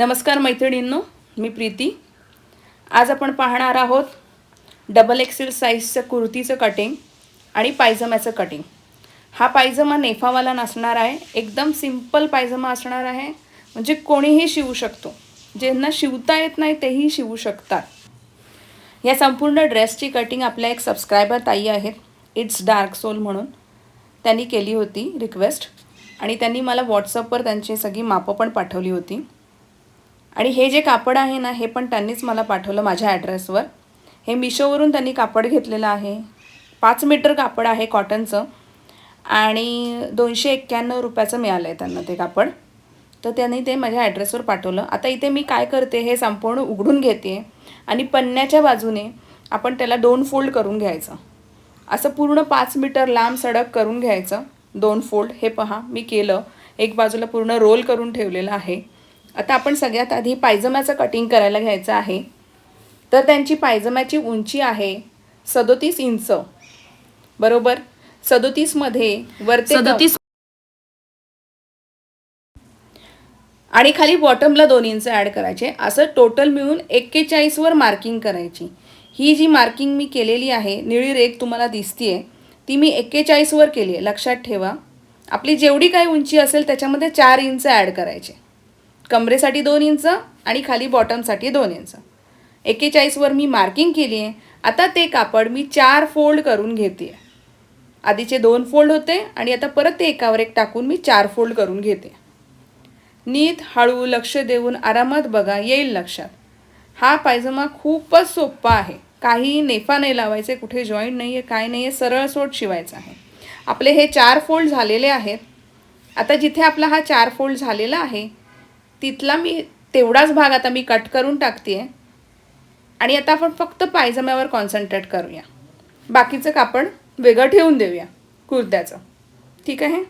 नमस्कार मैत्रिणींनो मी प्रीती. आज आपण पाहणार आहोत डबल एक्सेल साईजचं कुर्तीचं कटिंग आणि पायजम्याचं कटिंग हा पायजमा नेफावाला नसणार आहे एकदम सिंपल पायजमा असणार आहे म्हणजे कोणीही शिवू शकतो. ज्यांना शिवता येत नाही तेही शिवू शकतात. या संपूर्ण ड्रेसची कटिंग आपल्या एक सबस्क्रायबर ताई आहेत इट्स डार्क सोल म्हणून. त्यांनी केली होती रिक्वेस्ट आणि त्यांनी मला व्हॉट्सअपवर त्यांची सगळी मापं पण पाठवली होती. आणि हे जे कापड आहे ना हे पण त्यांनीच मला पाठवलं माझ्या ॲड्रेसवर हे मिशोवरून त्यांनी कापड घेतलेलं आहे. पाच मीटर कापड आहे कॉटनचं आणि दोनशे एक्क्याण्णव रुपयाचं मिळालं आहे त्यांना ते कापड. तर त्यांनी ते माझ्या ॲड्रेसवर पाठवलं. आता इथे मी काय करते हे संपूर्ण उघडून घेते. आणि पन्न्याच्या बाजूने आपण त्याला दोन फोल्ड करून घ्यायचं. असं पूर्ण पाच मीटर लांब सडक करून घ्यायचं. दोन फोल्ड हे पहा मी केलं. एक बाजूला पूर्ण रोल करून ठेवलेलं आहे. आता आपण सगळ्यात आधी पायजम्याचं कटिंग करायला घ्यायचं आहे. तर त्यांची पायजम्याची उंची आहे सदोतीस इंच. बरोबर? सदोतीसमध्ये वरते सदोतीस आणि खाली बॉटमला दोन इंच ॲड करायचे. असं टोटल मिळून एक्केचाळीसवर मार्किंग करायची. ही जी मार्किंग मी केलेली आहे निळी रेख तुम्हाला दिसतीये ती मी एक्केचाळीसवर केली आहे लक्षात ठेवा. आपली जेवढी काही उंची असेल त्याच्यामध्ये चार इंच ॲड करायचे. कमरेसाठी दोन इंच आणि खाली बॉटमसाठी दोन इंच. एक्केचाळीसवर मी मार्किंग केली आहे आता ते कापड मी चार फोल्ड करून घेते आधीचे दोन फोल्ड होते आणि आता परत ते एकावर एक टाकून मी चार फोल्ड करून घेते नीट हळू लक्ष देऊन आरामात बघा येईल लक्षात. हा पायजमा खूपच सोपा आहे. काही नेफा नाही लावायचे कुठे जॉईंट नाही आहे काय नाही आहे सरळ सोट शिवायचा आहे. आपले हे चार फोल्ड झालेले आहेत. आता जिथे आपला हा चार फोल्ड झालेला आहे तिथला मी तेवढाच भाग आता मी कट करून टाकते आहे आणि आता आपण फक्त पायजम्यावर कॉन्सन्ट्रेट करूया. बाकीचं कापड वेगळं ठेवून देऊया कुर्त्याचं. ठीक आहे?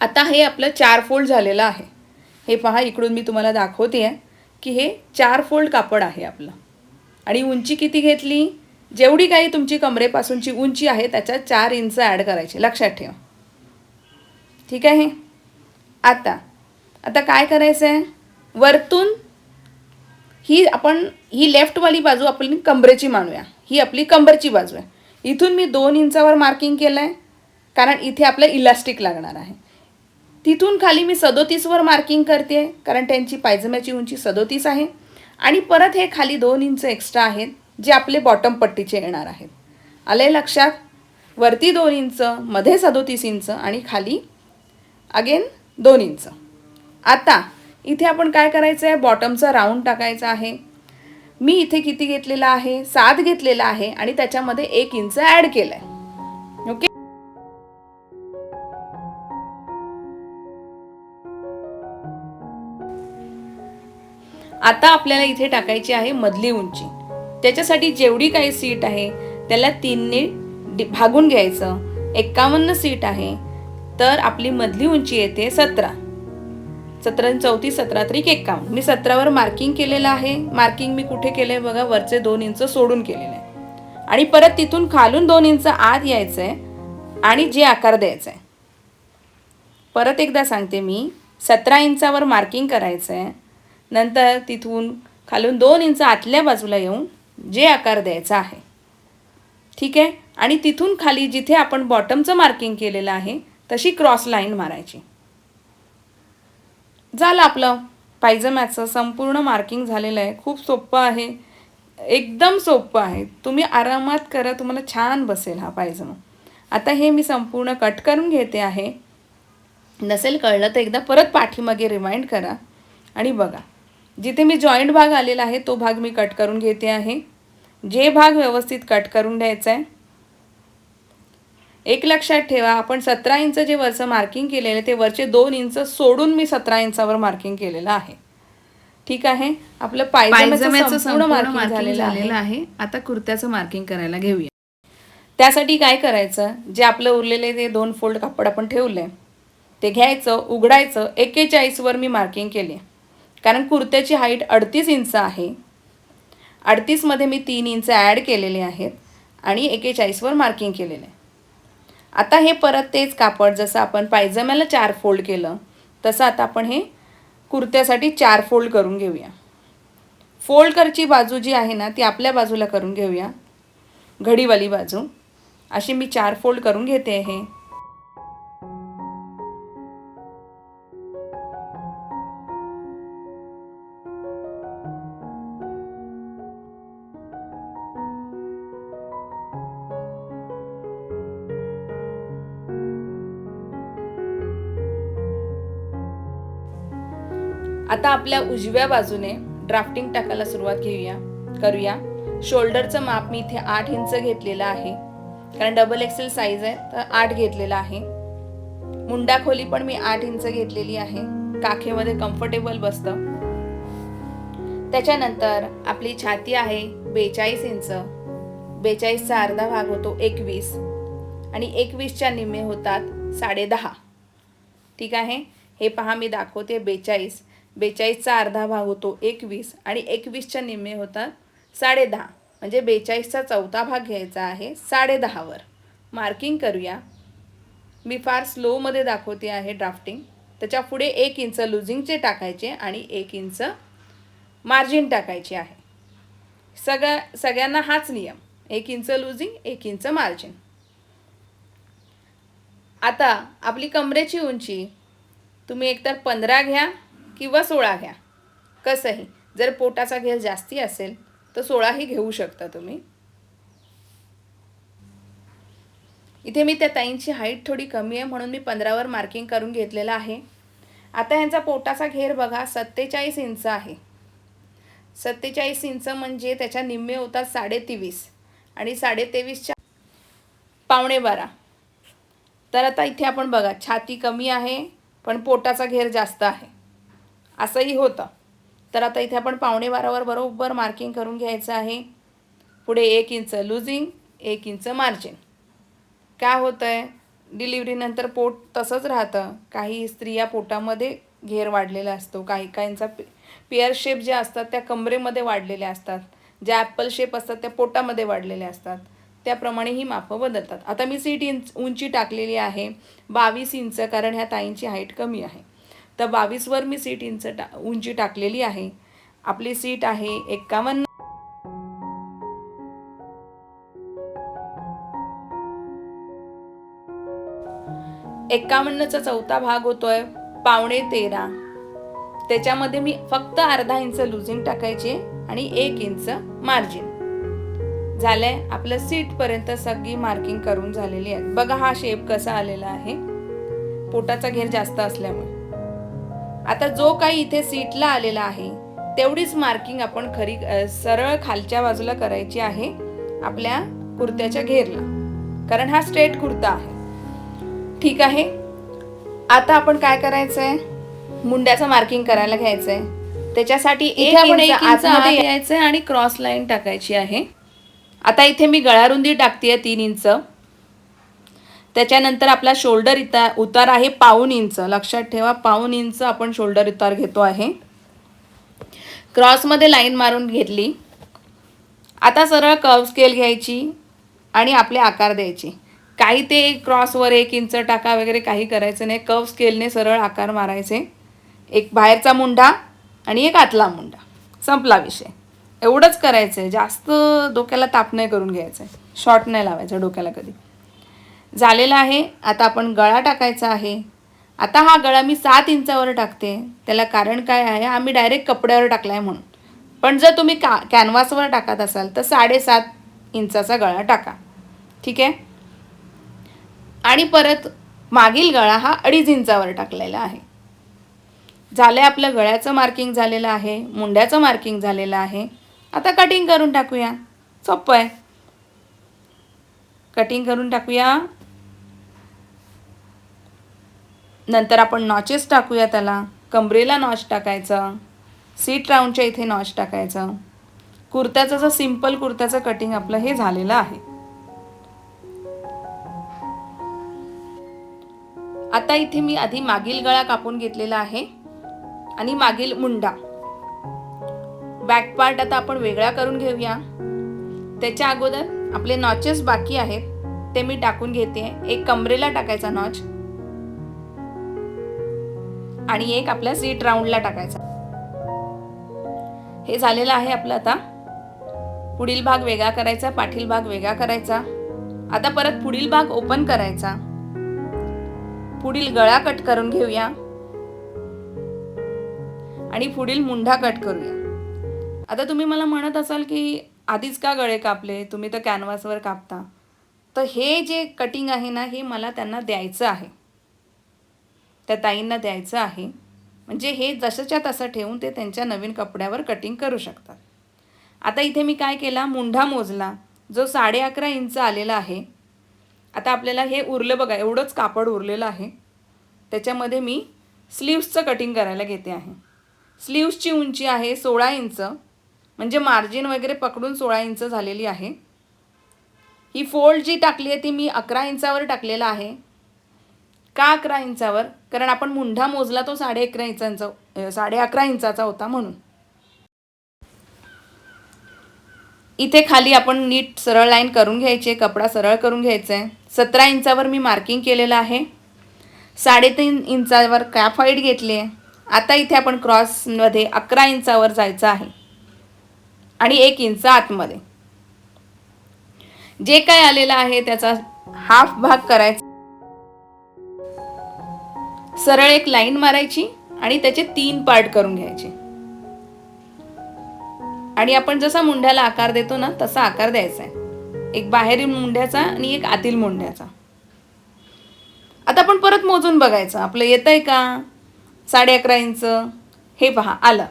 आता हे आपलं चार फोल्ड झालेलं आहे. हे पहा इकडून मी तुम्हाला दाखवते आहे की हे चार फोल्ड कापड आहे आपलं. आणि उंची किती घेतली? जेवढी काही तुमची कमरेपासूनची उंची आहे त्याच्यात चार इंच ॲड करायची. लक्षात ठेवा. ठीक आहे? आता आता काय करायचं आहे वरतून ही आपण ही लेफ्टवाली बाजू आपण कंबरेची मानूया. ही आपली कंबरची बाजू आहे. इथून मी दोन इंचावर मार्किंग केलं आहे कारण इथे आपलं इलास्टिक लागणार आहे. तिथून खाली मी सदोतीसवर मार्किंग करते कारण त्यांची पायजम्याची उंची सदोतीस आहे. आणि परत हे खाली दोन इंच एक्स्ट्रा आहेत जे आपले बॉटम पट्टीचे येणार आहेत. आले लक्षात? वरती दोन इंच मध्ये सदोतीस इंच आणि खाली अगेन दोन इंच. आता इथे आपण काय करायचं आहे बॉटमचा राऊंड टाकायचा आहे. मी इथे किती घेतलेला आहे? सात घेतलेला आहे आणि त्याच्यामध्ये एक इंच ॲड केलं आहे ओके आता आपल्याला इथे टाकायची आहे मधली उंची. त्याच्यासाठी जेवढी काही सीट आहे त्याला तीनने डि- भागून घ्यायचं. एक्कावन्न सीट आहे तर आपली मधली उंची येते सतरा. सतरा चौतीस सतरा त्रिक एक्कावन्न. मी सतरावर मार्किंग केलेलं आहे. मार्किंग मी कुठे केलं आहे बघा? वरचे दोन इंच सोडून केलेलं आहे. आणि परत तिथून खालून दोन इंच आत यायचं आहे आणि जे आकार द्यायचा आहे परत एकदा सांगते मी. सतरा इंचावर मार्किंग करायचं आहे नंतर तिथून खालून दोन इंच आतल्या बाजूला येऊन जे आकार द्यायचा आहे. ठीक आहे? आणि तिथून खाली जिथे आपण बॉटमचं मार्किंग केलेलं आहे तशी क्रॉस लाईन मारायची. झालं आपलं. पायजम्याचं संपूर्ण मार्किंग झालेलं आहे. खूप सोपं आहे. एकदम सोपं आहे. तुम्ही आरामात करा. तुम्हाला छान बसेल हा पायजमा आता हे मी संपूर्ण कट करून घेते आहे. नसेल कळलं तर एकदा परत पाठीमागे रिमाइंड करा. आणि बघा. जिथे मी जॉईंट भाग आलेला आहे तो भाग मी कट करून घेते आहे. जे भाग व्यवस्थित कट करून द्यायचा आहे एक लक्षात ठेवा आपण सतरा इंच जे वरचं मार्किंग केलेलं आहे ते वरचे दोन इंच सोडून मी सतरा इंचावर मार्किंग केलेलं आहे. ठीक आहे? आपलं पायजम्याचं संपूर्ण मार्किंग झालेलं आहे. आता कुर्त्याचं मार्किंग करायला घेऊया. त्यासाठी काय करायचं? जे आपलं उरलेले ते दोन फोल्ड कापड आपण ठेवलं ते घ्यायचं उघडायचं एक्केचाळीसवर मी मार्किंग केले. कारण कुर्त्याची हाईट अडतीस इंच आहे. अडतीसमध्ये मी तीन इंच ॲड केलेले आहेत आणि एकेचाळीसवर मार्किंग केलेलं आहे. आता हे परत तेच कापड जसं आपण पायजम्याला चार फोल्ड केलं तसं आता आपण हे कुर्त्यासाठी चार फोल्ड करून घेऊया. फोल्ड करची बाजू जी आहे ना ती आपल्या बाजूला करून घेऊया. घडीवाली बाजू. अशी मी चार फोल्ड करून घेते आहे आता आपल्या उजव्या बाजूने ड्राफ्टिंग टाकायला सुरुवात घेऊया करूया. शोल्डरचं माप मी इथे आठ इंच घेतलेलं आहे. कारण डबल एक्सेल साईज आहे तर आठ घेतलेला आहे. मुंडा खोली पण मी आठ इंच घेतलेली आहे. काखेमध्ये कम्फर्टेबल बसतं. त्याच्यानंतर आपली छाती आहे बेचाळीस इंच बेचाळीसचा अर्धा भाग होतो एकवीस. आणि एकवीसच्या निम्मे होतात साडेदहा ठीक आहे? हे पहा मी दाखवते बेचाळीस. बेचाळीसचा अर्धा भाग होतो एकवीस आणि एकवीसच्या निम्मे होतात साडेदहा. म्हणजे बेचाळीसचा चौथा भाग घ्यायचा आहे साडेदहावर. मार्किंग करूया. मी फार स्लोमध्ये दाखवते आहे ड्राफ्टिंग. त्याच्या पुढे एक इंच लुझिंगचे टाकायचे आणि एक इंच मार्जिन टाकायचे आहे. सगळ्या सगळ्यांना हाच नियम. एक इंच लुझिंग एक इंच मार्जिन. आता आपली कमरेची उंची तुम्ही एकतर पंधरा घ्या. किंवा सोळा घ्या. कसंही. जर पोटाचा घेर जास्ती असेल तर सोळाही घेऊ शकता तुम्ही. इथे मी त्या ताईंची हाईट थोडी कमी आहे म्हणून मी पंधरावर मार्किंग करून घेतलेलं आहे. आता ह्यांचा पोटाचा घेर बघा सत्तेचाळीस इंच आहे. सत्तेचाळीस इंच म्हणजे त्याच्या निम्मे होतात साडेतेवीस आणि साडेतेवीसच्या पावणे बारा. तर आता इथे आपण बघा छाती कमी आहे पण पोटाचा घेर जास्त आहे. असंही होतं. तर आता इथे आपण पावणे बारावर बरोबर मार्किंग करून घ्यायचं आहे. पुढे एक इंच लुझिंग एक इंच मार्जिन काय होतं आहे डिलिव्हरीनंतर पोट तसंच राहतं. काही स्त्रिया पोटामध्ये घेर वाढलेला असतो. काही काहींचा पि पिअर शेप ज्या असतात त्या कमरेमध्ये वाढलेल्या असतात. ज्या ॲपल शेप असतात त्या पोटामध्ये वाढलेल्या असतात. त्याप्रमाणे ही मापं बदलतात. आता मी सीट इंच उंची टाकलेली आहे. बावीस इंच कारण ह्या ताईंची हाईट कमी आहे. तर बावीसवर मी सीट इंच टा उंची टाकलेली आहे. आपली सीट आहे एक्कावन्न एक्कावन्नचा चौथा भाग होतोय पावणे तेरा. त्याच्यामध्ये मी फक्त अर्धा इंच लुझिंग टाकायचे आणि एक इंच मार्जिन. झालंय आपलं सीटपर्यंत सगळी मार्किंग करून झालेली आहे. बघा हा शेप कसा आलेला आहे. पोटाचा घेर जास्त असल्यामुळे. आता जो काही इथे सीटला आलेला आहे तेवढीच मार्किंग आपण खरी सरळ खालच्या बाजूला करायची आहे आपल्या कुर्त्याच्या घेरला. कारण हा स्ट्रेट कुर्ता आहे. ठीक आहे? आता आपण काय करायचं आहे मुंड्याचं मार्किंग करायला घ्यायचं आहे त्याच्यासाठी एक यायचं आहे आणि क्रॉस लाईन टाकायची आहे. आता इथे मी गळारुंदी टाकते तीन इंच त्याच्यानंतर आपला शोल्डर इता उतार आहे पाऊन इंच. लक्षात ठेवा पाऊन इंच आपण शोल्डर उतार घेतो आहे. क्रॉसमध्ये लाईन मारून घेतली. आता सरळ कर्व स्केल घ्यायची आणि आपले आकार द्यायचे. काही ते क्रॉसवर एक इंच टाका वगैरे काही करायचं नाही. कर्व स्केलने सरळ आकार मारायचे. एक बाहेरचा मुंडा आणि एक आतला मुंडा. संपला विषय. एवढंच करायचं आहे जास्त डोक्याला ताप नाही करून घ्यायचं आहे शॉर्ट नाही लावायचं डोक्याला कधी. झालेला आहे. आता आपण गळा टाकायचा आहे. आता हा गळा मी सात इंचावर टाकते. त्याला कारण काय आहे? आम्ही डायरेक्ट कपड्यावर टाकला आहे म्हणून. पण जर तुम्ही का कॅनव्हासवर टाकत असाल तर साडेसात इंचाचा गळा टाका. ठीक आहे? आणि परत मागील गळा हा अडीच इंचावर टाकलेला आहे. झालं आहे आपलं गळ्याचं मार्किंग झालेलं आहे. मुंड्याचं मार्किंग झालेलं आहे. आता कटिंग करून टाकूया. सोपं आहे. कटिंग करून टाकूया. नंतर आपण नॉचेस टाकूया त्याला. कमरेला नॉच टाकायचं. सीट राऊंडच्या इथे नॉच टाकायचं. कुर्त्याचं जर सिंपल कुर्त्याचं कटिंग आपलं हे झालेलं आहे. आता इथे मी आधी मागील गळा कापून घेतलेला आहे आणि मागील मुंडा. बॅक पार्ट आता आपण वेगळा करून घेऊया. त्याच्या अगोदर आपले नॉचेस बाकी आहेत ते मी टाकून घेते. एक कमरेला टाकायचा नॉच. आणि एक आपल्या सीट राऊंडला टाकायचा. हे झालेलं आहे आपलं आता. पुढील भाग वेगळा करायचा पाठील भाग वेगळा करायचा. आता परत पुढील भाग ओपन करायचा. पुढील गळा कट करून घेऊया. आणि पुढील मुंढा कट करूया. आता तुम्ही मला म्हणत असाल की आधीच का गळे कापले? तुम्ही तर कॅनव्हासवर कापता. तर हे जे कटिंग आहे ना हे मला त्यांना द्यायचं आहे. त्या ताईंना द्यायचं आहे. म्हणजे हे जसंच्या तसं ठेवून ते त्यांच्या नवीन कपड्यावर कटिंग करू शकतात. आता इथे मी काय केला? मुंढा मोजला. जो साडे अकरा इंच आलेला आहे. आता आपल्याला हे उरलं बघा एवढंच कापड उरलेलं आहे. त्याच्यामध्ये मी स्लीव्सचं कटिंग करायला घेते आहे. स्लीव्सची उंची आहे सोळा इंच. म्हणजे मार्जिन वगैरे पकडून सोळा इंच झालेली आहे. ही फोल्ड जी टाकली आहे ती मी अकरा इंचावर टाकलेला आहे. का अकरा इंचावर? कारण आपण मुंढा मोजला तो साडे अकरा इंचांचा साडे अकरा इंचाचा होता म्हणून. इथे खाली आपण नीट सरळ लाईन करून घ्यायची आहे कपडा सरळ करून घ्यायचा आहे. सतरा इंचावर मी मार्किंग केलेलं आहे. साडेतीन इंचावर कॅप हाईट घेतली आहे. आता इथे आपण क्रॉसमध्ये अकरा इंचावर जायचं आहे. आणि एक इंच आतमध्ये. जे काय आलेलं आहे त्याचा हाफ भाग करायचा. सरळ एक लाईन मारायची आणि त्याचे तीन पार्ट करून घ्यायचे. आणि आपण जसा मुंड्याला आकार देतो ना तसा आकार द्यायचा आहे. एक बाहेरील मुंड्याचा आणि एक आतील मुंड्याचा आता आपण परत मोजून बघायचं. आपलं येत आहे का? साडे अकरा इंच. हे पहा आलं.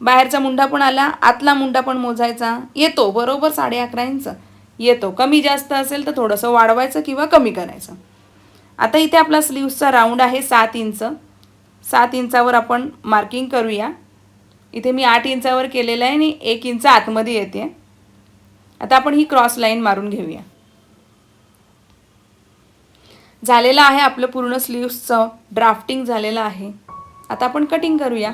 बाहेरचा मुंडा पण आला आतला मुंडा पण मोजायचा. येतो बरोबर साडे अकरा इंच. येतो. कमी जास्त असेल तर थोडंसं वाढवायचं किंवा कमी करायचं. आता इथे आपला स्लीव्सचा राऊंड आहे सात इंच सात इंचावर आपण मार्किंग करूया. इथे मी आठ इंचावर केलेलं आहे आणि एक इंच आतमध्ये येते. आता आपण ही क्रॉस लाईन मारून घेऊया. झालेलं आहे आपलं पूर्ण स्लीव्सचं ड्राफ्टिंग झालेलं आहे. आता आपण कटिंग करूया.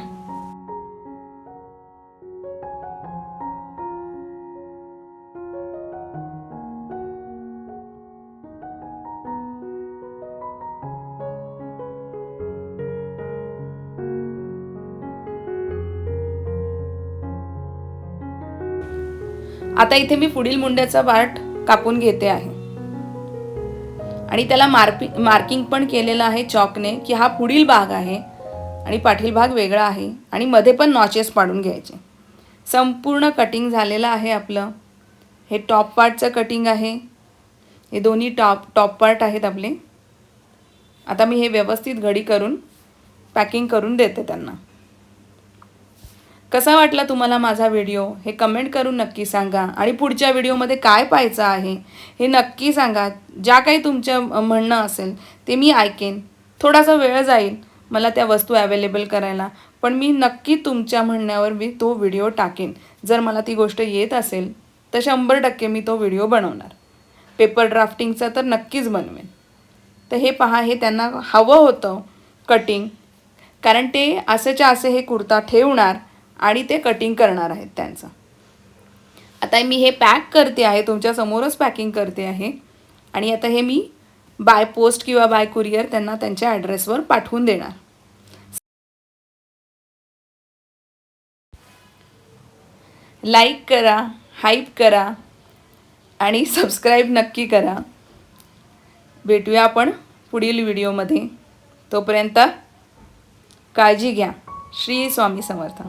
आता इथे मी पुढील मुंड्याचा पार्ट कापून घेते आहे. आणि त्याला मार्पि मार्किंग पण केलेलं आहे चॉकने की हा पुढील भाग आहे आणि पाठील भाग वेगळा आहे आणि मध्ये पण नॉचेस पाडून घ्यायचे. संपूर्ण कटिंग झालेलं आहे आपलं. हे टॉप पार्टचं कटिंग आहे. हे दोन्ही टॉप टॉप पार्ट आहेत आपले. आता मी हे व्यवस्थित घडी करून पॅकिंग करून देते त्यांना. कसा वाटला तुम्हाला माझा व्हिडिओ? हे कमेंट करून नक्की सांगा. आणि पुढच्या व्हिडिओमध्ये काय पाहायचं आहे हे नक्की सांगा. ज्या काही तुमचं म्हणणं असेल ते मी ऐकेन. थोडासा वेळ जाईल मला त्या वस्तू अवेलेबल करायला. पण मी नक्की तुमच्या म्हणण्यावर मी तो व्हिडिओ टाकेन. जर मला ती गोष्ट येत असेल तर शंभर टक्के मी तो व्हिडिओ बनवणार. पेपर ड्राफ्टिंगचा तर नक्कीच बनवेन. तर हे पहा हे त्यांना हवं होतं कटिंग कारण ते असेच्या असे हे कुर्ता ठेवणार आणि ते कटिंग करणार आहेत त्यांचं. आता मी हे पॅक करते आहे तुमच्या समोरच पॅकिंग करते आहे. आणि आता हे मी बाय पोस्ट किंवा बाय कुरिअर त्यांना त्यांच्या ॲड्रेसवर पाठवून देणार. लाईक करा हाईप करा आणि सबस्क्राईब नक्की करा. भेटूया आपण पुढील व्हिडिओमध्ये तोपर्यंत काळजी घ्या. श्री स्वामी समर्थ.